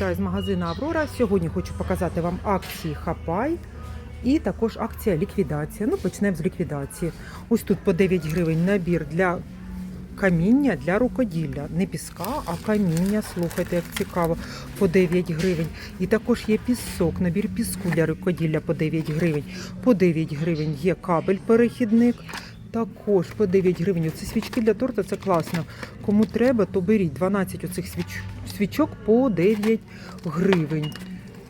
вітаю з магазину Аврора. Сьогодні хочу показати вам акції Хапай і також акція ліквідація. Ну, почнемо з ліквідації. Ось тут по 9 гривень набір для каміння для рукоділля. Не піска, а каміння. Слухайте, як цікаво, по 9 гривень. І також є пісок, набір піску для рукоділля по 9 гривень. По 9 гривень є кабель перехідник. Також по 9 гривень. Це свічки для торта, це класно. Кому треба, то беріть 12 оцих свіч... свічок по 9 гривень.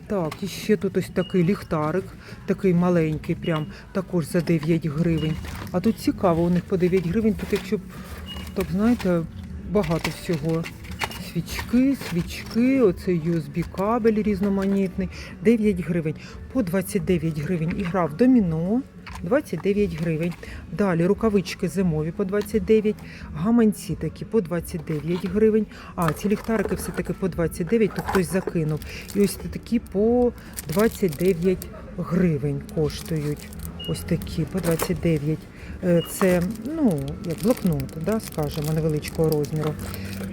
Так, і ще тут ось такий ліхтарик, такий маленький, прям також за 9 гривень. А тут цікаво, у них по 9 гривень, тут якщо б, так знаєте, багато всього. Свічки, свічки, оцей USB кабель різноманітний, 9 гривень. По 29 гривень і гра в доміно. 29 гривень. Далі рукавички зимові по 29, гаманці такі по 29 гривень. А, ці ліхтарики все-таки по 29, то хтось закинув. І ось такі по 29 гривень коштують. Ось такі по 29. Е, Це, ну, як блокнот, да, скажімо, невеличкого розміру.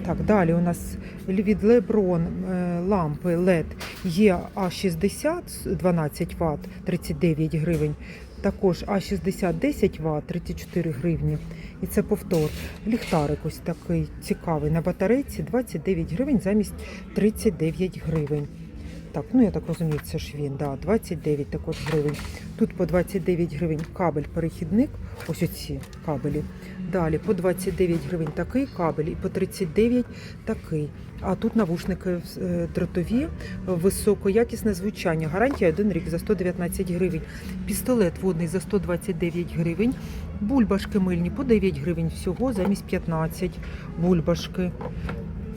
Так, далі у нас від Lebron е, лампи LED є А60 12 Вт 39 гривень. Також А60 10 Вт 34 гривні. І це повтор. Ліхтарик ось такий цікавий на батарейці 29 гривень замість 39 гривень. Так, ну я так розумію, це ж він, да, 29 також гривень. Тут по 29 гривень кабель перехідник, ось оці кабелі. Далі по 29 гривень такий кабель і по 39 такий. А тут навушники е, дротові, високоякісне звучання. Гарантія 1 рік за 119 гривень. Пістолет водний за 129 гривень. Бульбашки мильні по 9 гривень всього замість 15 бульбашки.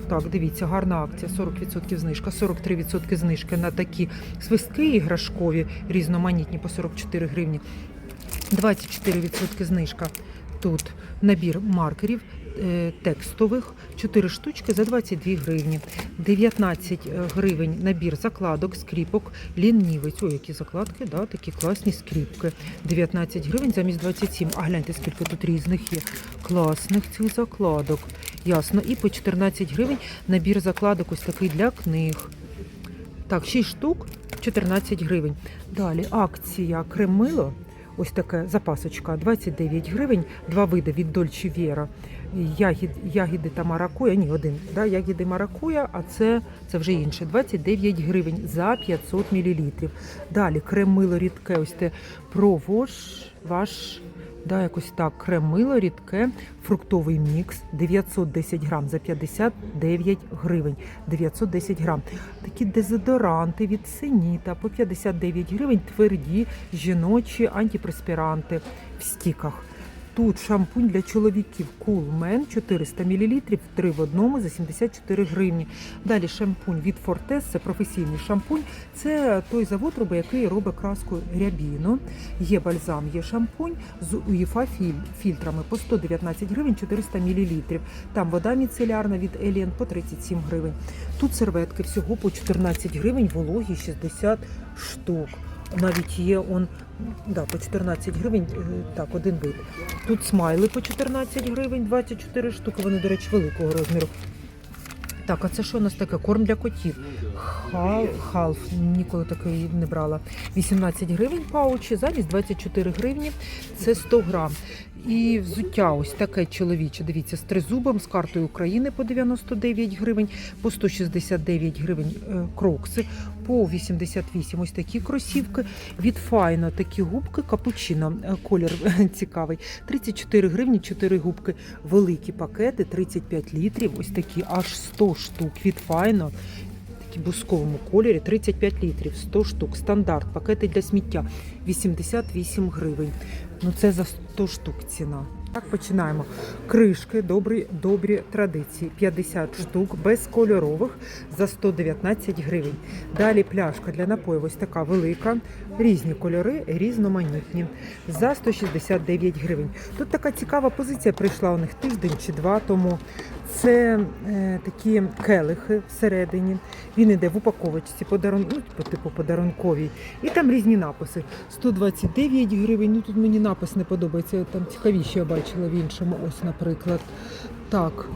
Так, дивіться, гарна акція, 40% знижка, 43% знижки на такі свистки іграшкові, різноманітні по 44 гривні. 24% знижка. Тут набір маркерів е, текстових, 4 штучки за 22 гривні. 19 гривень набір закладок, скріпок, лінівець. Ой, які закладки, да, такі класні скріпки. 19 гривень замість 27. А гляньте, скільки тут різних є. Класних цих закладок. Ясно. І по 14 гривень набір закладок ось такий для книг. Так, 6 штук, 14 гривень. Далі акція Кремило. Ось таке запасочка 29 гривень, два види від Дольчі Вєра. Ягід, ягіди та маракуя. Ні, один. Да, ягіди маракуя, а це, це вже інше. 29 гривень за 500 мл. Далі кремило рідке, ось те провож ваш. Да, якось так, кремило рідке, фруктовий мікс, 910 грам за 59 гривень. 910 грам. Такі дезодоранти від синіта по 59 гривень, тверді, жіночі антипреспіранти в стіках. Тут шампунь для чоловіків Cool Man 400 мл, 3 в одному за 74 гривні. Далі шампунь від Fortes, це професійний шампунь. Це той завод, який робить краску рябіно. Є бальзам, є шампунь з УЄФА філь- фільтрами по 119 гривень 400 мл. Там вода міцелярна від Alien по 37 гривень. Тут серветки всього по 14 гривень, вологі 60 штук. Навіть є он да, по 14 гривень, е, так, один вид. Тут смайли по 14 гривень, 24 штуки, вони, до речі, великого розміру. Так, а це що у нас таке? Корм для котів. Халф, халф, ніколи такий не брала. 18 гривень паучі, замість 24 гривні, це 100 грам. І взуття ось таке чоловіче, дивіться, з тризубом, з картою України по 99 гривень, по 169 гривень е, крокси, по 88 ось такі кросівки. Від Файно такі губки, капучино, е, колір цікавий. 34 гривні, 4 губки, великі пакети, 35 літрів, ось такі аж 100 штук від Файно. Такі бусковому кольорі 35 літрів, 100 штук, стандарт, пакети для сміття 88 гривень. Ну це за 100 штук ціна. Так, починаємо. Кришки, добрі, добрі традиції. 50 штук, безкольорових за 119 гривень. Далі пляшка для напоїв ось така велика. Різні кольори, різноманітні. За 169 гривень. Тут така цікава позиція прийшла у них тиждень чи два тому. Це е, такі келихи всередині. Він іде в упаковочці, подарун... ну, по типу подарунковій. І там різні написи. 129 гривень. Ну тут мені напис не подобається. Там цікавіше я бачила в іншому. Ось, наприклад. Так.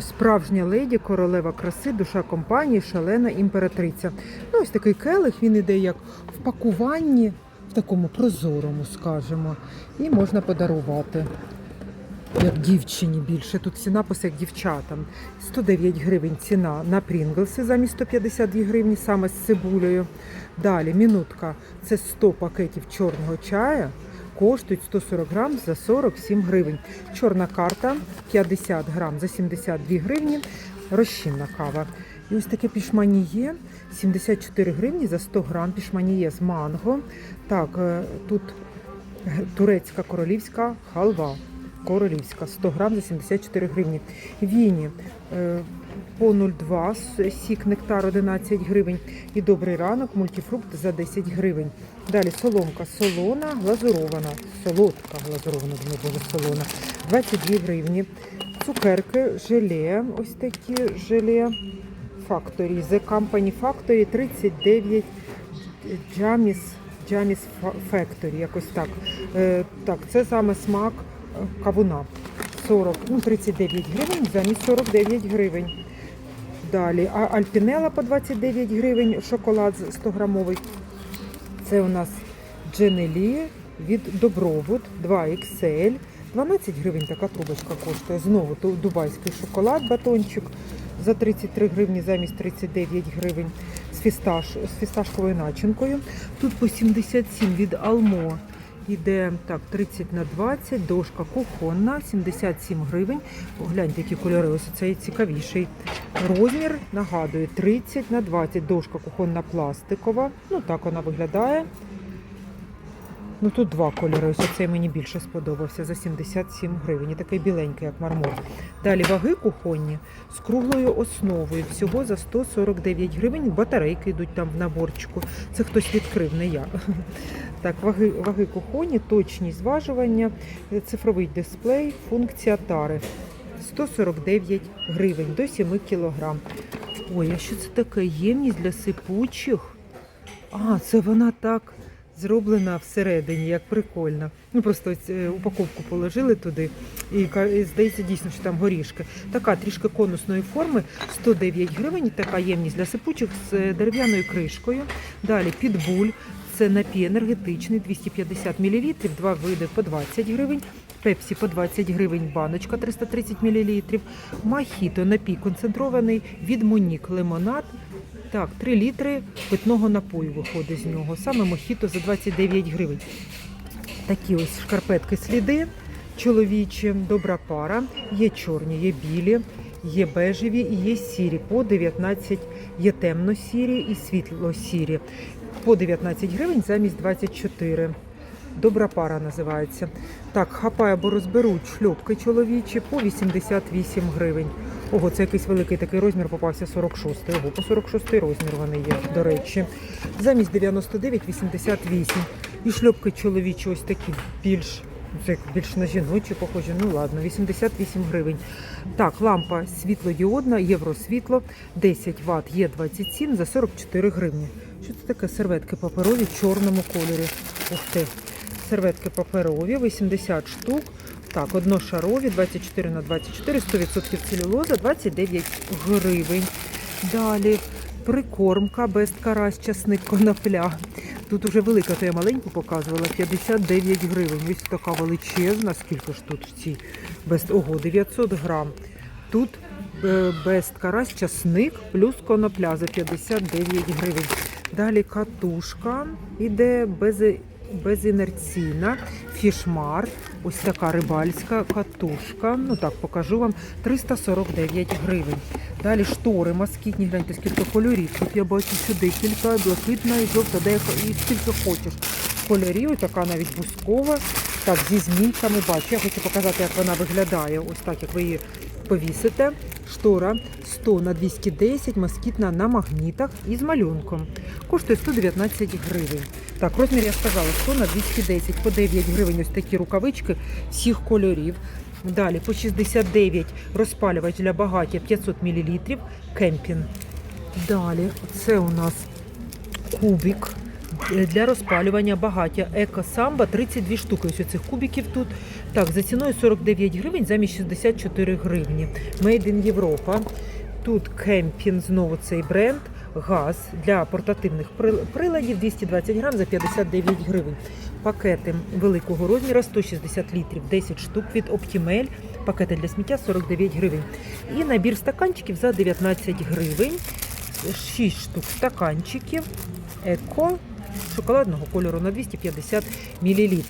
Справжня леді, королева краси, душа компанії, шалена імператриця. Ну, ось такий келих, він іде як в пакуванні, в такому прозорому, скажімо. І можна подарувати. Як дівчині більше. Тут всі написи як дівчатам. 109 гривень ціна на Прінглси замість 152 гривні, саме з цибулею. Далі мінутка. Це 100 пакетів чорного чая. Коштують 140 грам за 47 гривень. Чорна карта 50 грам за 72 гривні. Розчинна кава. І ось таке пішманіє 74 гривні за 100 грам. Пішманіє з манго. Так, е, тут турецька королівська халва. Королівська 100 грам за 74 гривні. Віні е, по 0,2, сік нектар 11 гривень. І добрий ранок, мультифрукт за 10 гривень. Далі соломка солона, глазурована. Солодка глазурована, дуже солона. 22 гривні. Цукерки, желе, ось такі желе. Factory, The Company Factory 39 Jamis, Jamis Factory, якось так. Е, так, це саме смак кавуна. 40, ну, 39 гривень замість 49 гривень. Далі, а Альпінела по 29 гривень, шоколад 100 грамовий. Це у нас Дженелі від Добровуд 2 XL. 12 гривень така трубочка коштує. Знову дубайський шоколад, батончик за 33 гривні замість 39 гривень з, фісташ, з фісташковою начинкою. Тут по 77 від Алмо. Іде так, 30 на 20, дошка кухонна, 77 гривень. Гляньте, які кольори, ось цей цікавіший. Розмір, нагадую, 30 на 20, дошка кухонна пластикова. Ну так вона виглядає. Ну тут два кольори. Ось цей мені більше сподобався за 77 гривень. І такий біленький, як мармур. Далі ваги кухонні з круглою основою. Всього за 149 гривень. Батарейки йдуть там в наборчику. Це хтось відкрив, не я. Так, ваги, ваги кухонні, точність зважування, цифровий дисплей, функція тари. 149 гривень до 7 кілограм. Ой, а що це таке? Ємність для сипучих? А, це вона так зроблена всередині, як прикольно. Ну просто е, упаковку положили туди і, і здається дійсно, що там горішки. Така трішки конусної форми, 109 гривень, така ємність для сипучих з е, дерев'яною кришкою. Далі підбуль, це напій енергетичний, 250 мл, два види по 20 гривень. Пепсі по 20 гривень баночка 330 мл. Махіто напій концентрований від Монік лимонад. Так, 3 літри питного напою виходить з нього. Саме мохіто за 29 гривень. Такі ось шкарпетки сліди чоловічі, добра пара. Є чорні, є білі, є бежеві і є сірі. По 19 є темно-сірі і світло-сірі. По 19 гривень замість 24. Добра пара називається. Так, хапай або розберуть шльопки чоловічі по 88 гривень. Ого, це якийсь великий такий розмір попався 46. Ого, по 46 розмір вони є, до речі. Замість 99 88. І шльопки чоловічі ось такі більш. Це більш на жіночі похожі. Ну ладно, 88 гривень. Так, лампа світлодіодна, євросвітло, 10 Вт, є 27 за 44 гривні. Що це таке? Серветки паперові в чорному кольорі. Ух ти. Серветки паперові, 80 штук. Так, одношарові, 24 на 24, 100% целюлоза, 29 гривень. Далі прикормка без карась, часник, конопля. Тут уже велика, то я маленьку показувала, 59 гривень. Ось така величезна, скільки ж тут в цій? Без, ого, 900 грам. Тут е, без карась, часник плюс конопля за 59 гривень. Далі катушка іде без, безінерційна, фішмар, ось така рибальська катушка. Ну так покажу вам 349 гривень. Далі штори москітні, гляньте, скільки кольорів. Тут я бачу сюди кілька блакитна, і жовта, де і скільки хочеш. Кольорів, ось така навіть бускова. Так, зі змійками бачу. Я хочу показати, як вона виглядає. Ось так, як ви її повісите. Штора 100 на 210, москітна на магнітах і з малюнком. Коштує 119 гривень. Так, розмір я сказала 100 на 210, по 9 гривень ось такі рукавички всіх кольорів. Далі по 69 розпалювач для багаття 500 мл, кемпінг. Далі це у нас кубик Для розпалювання багаття Еко Самба 32 штуки. Ось цих кубиків тут. Так, за ціною 49 гривень замість 64 гривні. Made in Європа. Тут кемпін, знову цей бренд. Газ для портативних приладів 220 грам за 59 гривень. Пакети великого розміру 160 літрів, 10 штук від Optimal. Пакети для сміття 49 гривень. І набір стаканчиків за 19 гривень. 6 штук стаканчиків. Еко шоколадного кольору на 250 мл.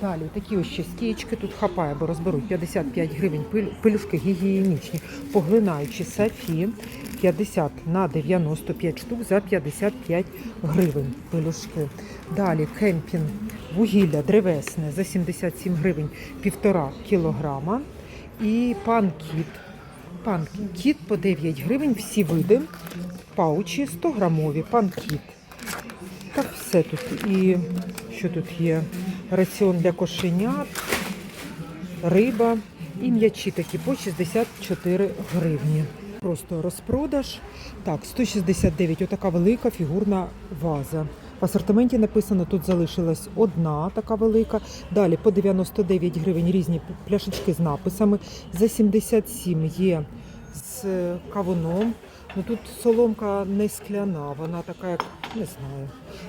Далі такі ось ще стієчки тут хапає, бо розберуть 55 гривень. Пелюшки гігієнічні, поглинаючі сафі 50 на 95 штук за 55 гривень. Пелюшки. Далі кемпінг вугілля древесне за 77 гривень півтора кілограма. І пан кіт. Пан кіт по 9 гривень, всі види. Паучі 100 грамові, пан кіт. Так все тут. І що тут є? Раціон для кошенят, риба і м'ячі такі по 64 гривні. Просто розпродаж. Так, 169, отака велика фігурна ваза. В асортименті написано, тут залишилась одна така велика. Далі по 99 гривень різні пляшечки з написами. За 77 є з кавуном. Ну тут соломка не скляна, вона така, як не знаю,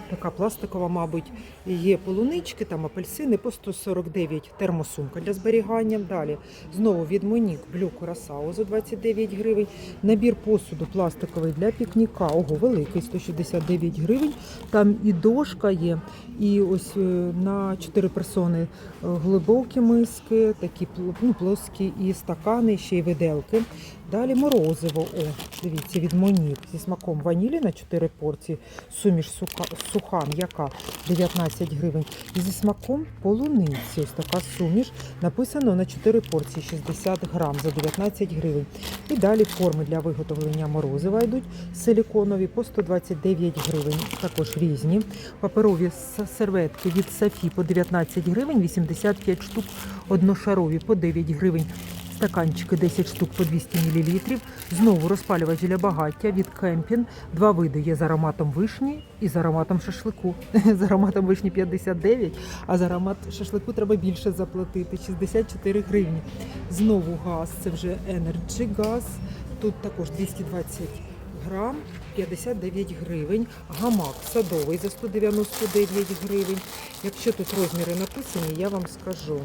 така пластикова, мабуть. Є полунички, там апельсини по 149 термосумка для зберігання. Далі знову від Монік блю Курасао за 29 гривень. Набір посуду пластиковий для пікніка. Ого, великий 169 гривень. Там і дошка є, і ось е, на 4 персони е, глибокі миски, такі ну, плоскі і стакани, ще й виделки. Далі морозиво. О, дивіться, від Монік зі смаком ванілі на 4 порції. Суміш сука, суха, м'яка 19 гривень. І зі смаком полуниці. Ось така суміш. Написано на 4 порції 60 грам за 19 гривень. І далі форми для виготовлення морозива йдуть силіконові по 129 гривень. Також різні. Паперові серветки від Сафі по 19 гривень, 85 штук одношарові по 9 гривень. Стаканчики 10 штук по 200 мл. Знову розпалювач для багаття від Кемпін. Два види є з ароматом вишні і з ароматом шашлику. З ароматом вишні 59, а за аромат шашлику треба більше заплатити 64 гривні. Знову газ, це вже Energy газ. Тут також 220 грам, 59 гривень. Гамак садовий за 199 гривень. Якщо тут розміри написані, я вам скажу.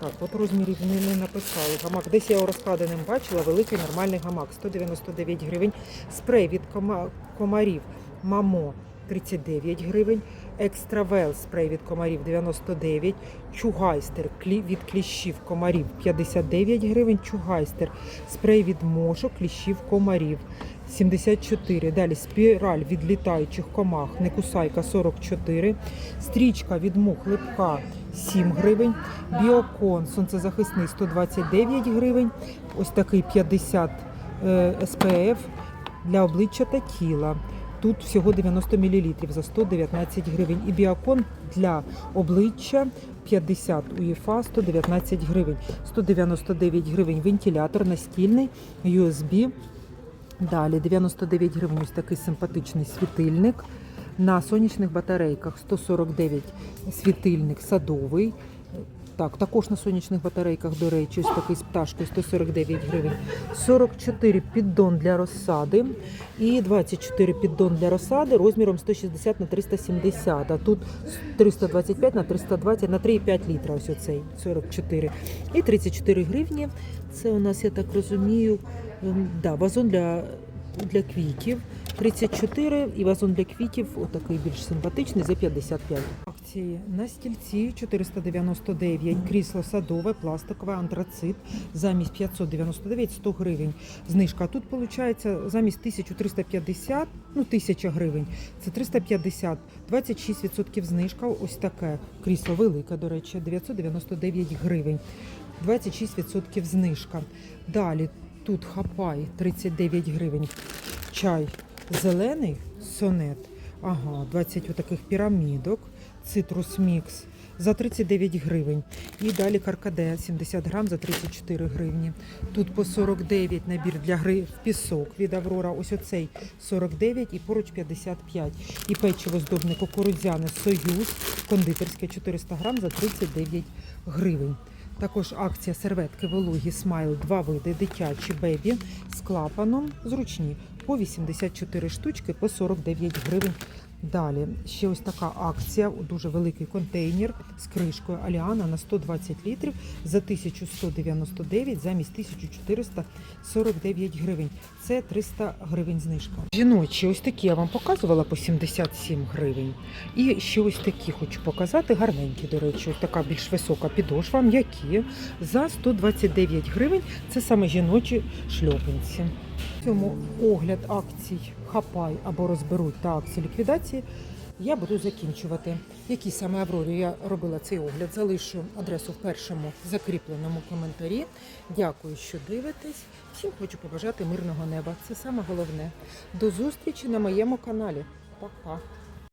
Так, от розмірів не, написали. Гамак. Десь я його розкладеним бачила. Великий нормальний гамак. 199 гривень. Спрей від кома- комарів Мамо 39 гривень. Екстравел спрей від комарів 99. Чугайстер від кліщів комарів 59 гривень. Чугайстер спрей від мошок кліщів комарів 74. Далі спіраль від літаючих комах Некусайка 44. Стрічка від мух липка 7 гривень. Біокон сонцезахисний 129 гривень. Ось такий 50 е, SPF для обличчя та тіла. Тут всього 90 мл за 119 гривень. І біокон для обличчя 50 УЄФА 119 гривень. 199 гривень вентилятор настільний, USB. Далі 99 гривень ось такий симпатичний світильник. На сонячних батарейках 149 світильник садовий. Так, також на сонячних батарейках, до речі, ось такий з пташкою 149 гривень. 44 піддон для розсади і 24 піддон для розсади розміром 160 на 370. А тут 325 на 320 на 3,5 літра. Ось оцей 44. І 34 гривні. Це у нас, я так розумію, ем, да, вазон для, для квітів. 34 і вазон для квітів, отакий більш симпатичний, за 55. Акції на стільці 499, крісло садове, пластикове, антрацит, замість 599 100 гривень. Знижка. Тут виходить замість 1350, ну 1000 гривень. Це 350, 26% знижка. Ось таке крісло велике, до речі, 999 гривень. 26% знижка. Далі тут хапай 39 гривень. Чай зелений сонет. Ага, 20 отаких пірамідок. Цитрус мікс за 39 гривень. І далі каркаде 70 грам за 34 гривні. Тут по 49 набір для гри в пісок від Аврора. Ось оцей 49 і поруч 55. І печиво здобне кукурудзяне Союз кондитерське 400 грам за 39 гривень. Також акція серветки вологі Смайл, два види, дитячі бебі з клапаном, зручні, по 84 штучки по 49 гривень. Далі ще ось така акція, дуже великий контейнер з кришкою Аліана на 120 літрів за 1199 замість 1449 гривень. Це 300 гривень знижка. Жіночі, ось такі я вам показувала по 77 гривень. І ще ось такі хочу показати, гарненькі, до речі, ось така більш висока підошва, м'які за 129 гривень. Це саме жіночі шльопанці. Цьому огляд акцій хапай або розберуть та акції ліквідації. Я буду закінчувати. Які саме Аврорі я робила цей огляд, залишу адресу в першому закріпленому коментарі. Дякую, що дивитесь. Всім хочу побажати мирного неба. Це саме головне. До зустрічі на моєму каналі. Па-па.